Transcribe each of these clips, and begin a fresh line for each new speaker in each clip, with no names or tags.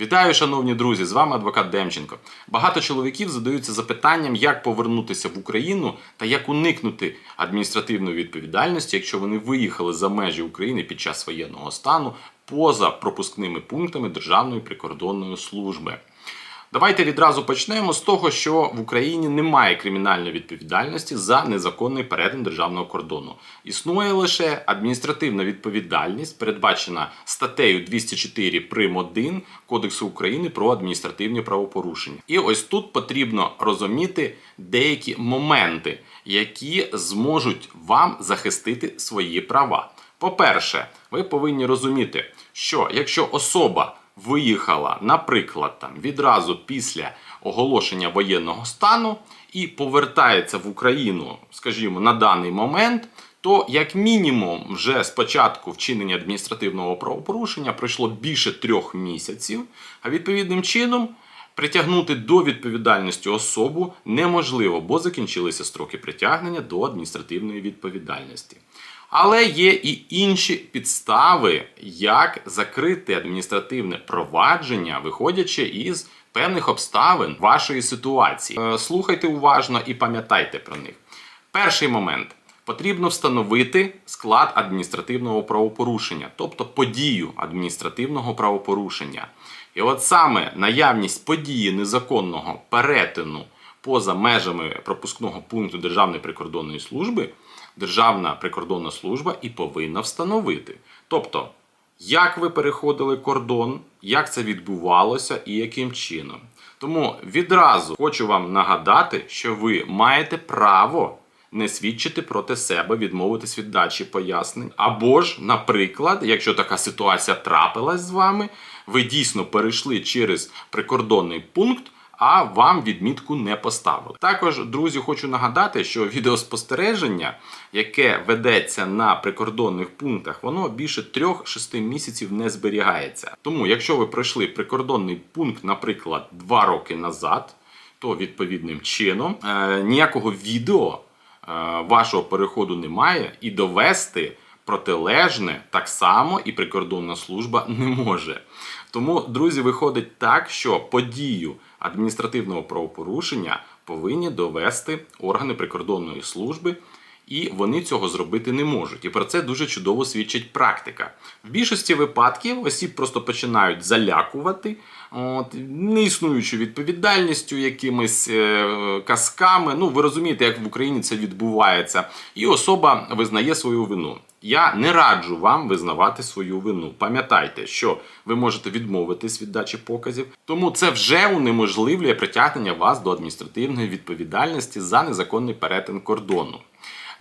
Вітаю, шановні друзі! З вами адвокат Демченко. Багато чоловіків задаються запитанням, як повернутися в Україну та як уникнути адміністративної відповідальності, якщо вони виїхали за межі України під час воєнного стану поза пропускними пунктами Державної прикордонної служби. Давайте відразу почнемо з того, що в Україні немає кримінальної відповідальності за незаконний перетин державного кордону. Існує лише адміністративна відповідальність, передбачена статтею 204 прим. 1 Кодексу України про адміністративні правопорушення. І ось тут потрібно розуміти деякі моменти, які зможуть вам захистити свої права. По-перше, ви повинні розуміти, що якщо особа виїхала, наприклад, там відразу після оголошення воєнного стану і повертається в Україну, скажімо, на даний момент, то як мінімум вже з початку вчинення адміністративного правопорушення пройшло більше трьох місяців, а відповідним чином. Притягнути до відповідальності особу неможливо, бо закінчилися строки притягнення до адміністративної відповідальності. Але є і інші підстави, як закрити адміністративне провадження, виходячи із певних обставин вашої ситуації. Е, Слухайте уважно і пам'ятайте про них. Перший момент. Потрібно встановити склад адміністративного правопорушення, тобто подію адміністративного правопорушення. І от саме наявність події незаконного перетину поза межами пропускного пункту Державної прикордонної служби Державна прикордонна служба і повинна встановити. Тобто, як ви переходили кордон, як це відбувалося і яким чином. Тому відразу хочу вам нагадати, що ви маєте право не свідчити проти себе, відмовитись від дачі пояснень. Або ж, наприклад, якщо така ситуація трапилась з вами, ви дійсно перейшли через прикордонний пункт. А вам відмітку не поставили. Також, друзі, хочу нагадати, що відеоспостереження, яке ведеться на прикордонних пунктах, воно більше 3-6 місяців не зберігається. Тому, якщо ви пройшли прикордонний пункт, наприклад, 2 роки назад, то відповідним чином е, ніякого відео е, вашого переходу немає і довести протилежне так само і прикордонна служба не може. Тому, друзі, виходить так, що подію адміністративного правопорушення повинні довести органи прикордонної служби. І вони цього зробити не можуть. І про це дуже чудово свідчить практика. В більшості випадків осіб просто починають залякувати, от, не існуючи відповідальністю, якимись е, казками. Ну, ви розумієте, як в Україні це відбувається. І особа визнає свою вину. Я не раджу вам визнавати свою вину. Пам'ятайте, що ви можете відмовитись від дачі показів, тому це вже унеможливлює притягнення вас до адміністративної відповідальності за незаконний перетин кордону.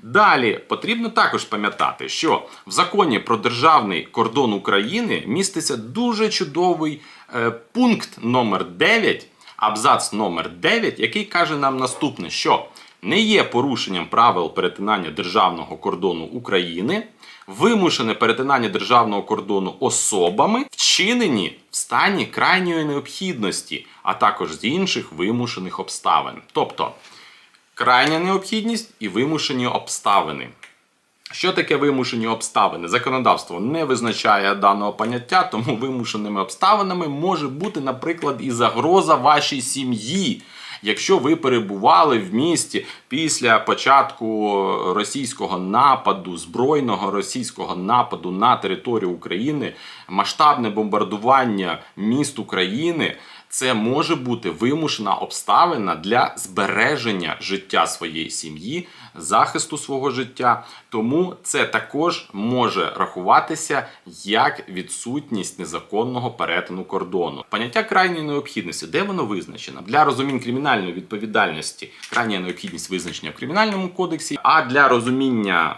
Далі потрібно також пам'ятати, що в законі про державний кордон України міститься дуже чудовий е, пункт номер 9, абзац номер 9, який каже нам наступне, що не є порушенням правил перетинання державного кордону України, вимушене перетинання державного кордону особами, вчинені в стані крайньої необхідності, а також з інших вимушених обставин. Тобто крайня необхідність і вимушені обставини. Що таке вимушені обставини? Законодавство не визначає даного поняття, тому вимушеними обставинами може бути, наприклад, і загроза вашій сім'ї. Якщо ви перебували в місті після початку російського нападу, збройного російського нападу на територію України, масштабне бомбардування міст України, це може бути вимушена обставина для збереження життя своєї сім'ї, захисту свого життя. Тому це також може рахуватися як відсутність незаконного перетину кордону. Поняття крайньої необхідності, де воно визначено? Для розуміння кримінальної відповідальності крайня необхідність визначення в кримінальному кодексі, а для розуміння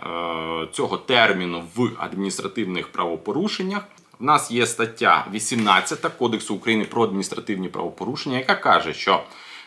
е, цього терміну в адміністративних правопорушеннях. В нас є стаття 18 Кодексу України про адміністративні правопорушення, яка каже, що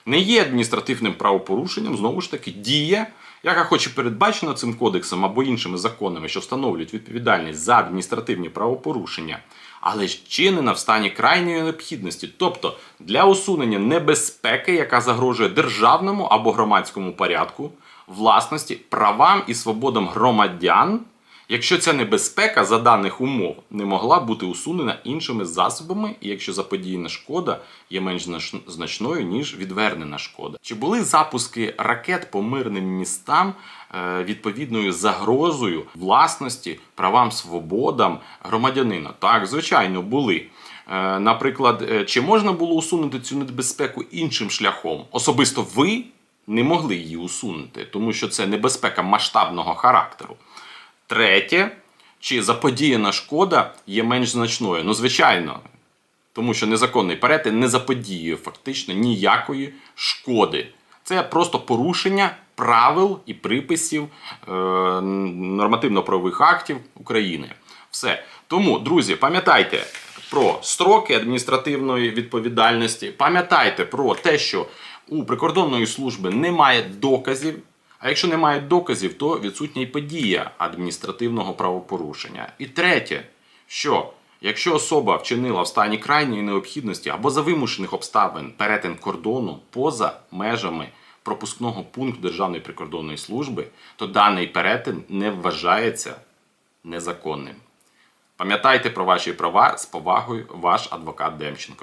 не є адміністративним правопорушенням знову ж таки дія, яка хоч і передбачена цим кодексом або іншими законами, що встановлюють відповідальність за адміністративні правопорушення, але ж чинена в стані крайньої необхідності, тобто для усунення небезпеки, яка загрожує державному або громадському порядку, власності, правам і свободам громадян якщо ця небезпека за даних умов не могла бути усунена іншими засобами, і якщо заподіяна шкода є менш значною, ніж відвернена шкода. Чи були запуски ракет по мирним містам е, відповідною загрозою власності, правам, свободам громадянина? Так, звичайно, були. Е, Наприклад, е, чи можна було усунути цю небезпеку іншим шляхом? Особисто ви не могли її усунути, тому що це небезпека масштабного характеру. Третє, чи заподіяна шкода є менш значною? Ну, звичайно, тому що незаконний перетин не заподіює фактично ніякої шкоди. Це просто порушення правил і приписів е, нормативно-правових актів України. Все. Тому, друзі, пам'ятайте про строки адміністративної відповідальності, пам'ятайте про те, що у прикордонної служби немає доказів. А якщо немає доказів, то відсутня й подія адміністративного правопорушення. І третє, що якщо особа вчинила в стані крайньої необхідності або за вимушених обставин перетин кордону поза межами пропускного пункту Державної прикордонної служби, то даний перетин не вважається незаконним. Пам'ятайте про ваші права з повагою, ваш адвокат Демченко.